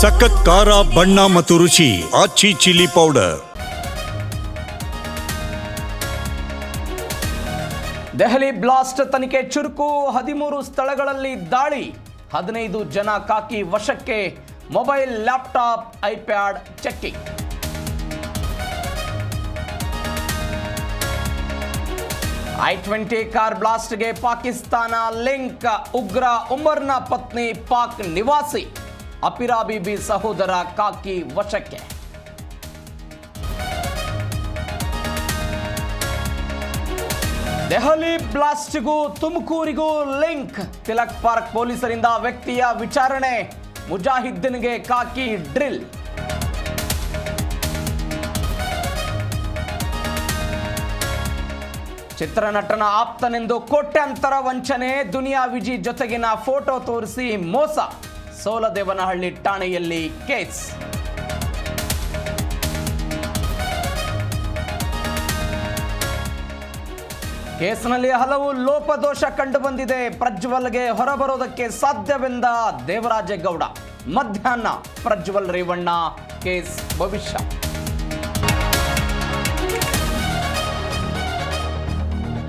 ಸಖತ್ ಖಾರ, ಬಣ್ಣ ಮತ್ತು ರುಚಿ, Aachi chilli powder. Delhi blast ತನಿಖೆ ಚುರುಕು, ಹದಿಮೂರು ಸ್ಥಳಗಳಲ್ಲಿ ದಾಳಿ, ಹದಿನೈದು ಜನ ಕಾಕಿ ವಶಕ್ಕೆ, mobile, laptop, iPad checking. I twenty car ಬ್ಲಾಸ್ಟ್ಗೆ Pakistan link, ಉಗ್ರ ಉಮರ್ನ ಪತ್ನಿ ಪಾಕ್ ನಿವಾಸಿ. ಅಪಿರಾ ಬಿಬಿ ಸಹೋದರ ಕಾಕಿ ವಶಕ್ಕೆ. ದೆಹಲಿ ಬ್ಲಾಸ್ಟ್ಗೂ ತುಮಕೂರಿಗೂ ಲಿಂಕ್. ತಿಲಕ್ ಪಾರ್ಕ್ ಪೊಲೀಸರಿಂದ ವ್ಯಕ್ತಿಯ ವಿಚಾರಣೆ. ಮುಜಾಹಿದ್ದೀನ್ಗೆ ಕಾಕಿ ಡ್ರಿಲ್. ಚಿತ್ರನಟನ ಆಪ್ತನೆಂದು ಕೋಟ್ಯಾಂತರ ವಂಚನೆ. ದುನಿಯಾ ವಿಜಿ ಜೊತೆಗಿನ ಫೋಟೋ ತೋರಿಸಿ ಮೋಸ. ಸೋಲದೇವನಹಳ್ಳಿ ಠಾಣೆಯಲ್ಲಿ ಕೇಸ್. ಕೇಸ್ನಲ್ಲಿ ಹಲವು ಲೋಪದೋಷ ಕಂಡುಬಂದಿದೆ. ಪ್ರಜ್ವಲ್ಗೆ ಹೊರಬರೋದಕ್ಕೆ ಸಾಧ್ಯವೆಂದ ದೇವರಾಜೇಗೌಡ. ಮಧ್ಯಾಹ್ನ ಪ್ರಜ್ವಲ್ ರೇವಣ್ಣ, ಕೇಸ್ ಭವಿಷ್ಯ.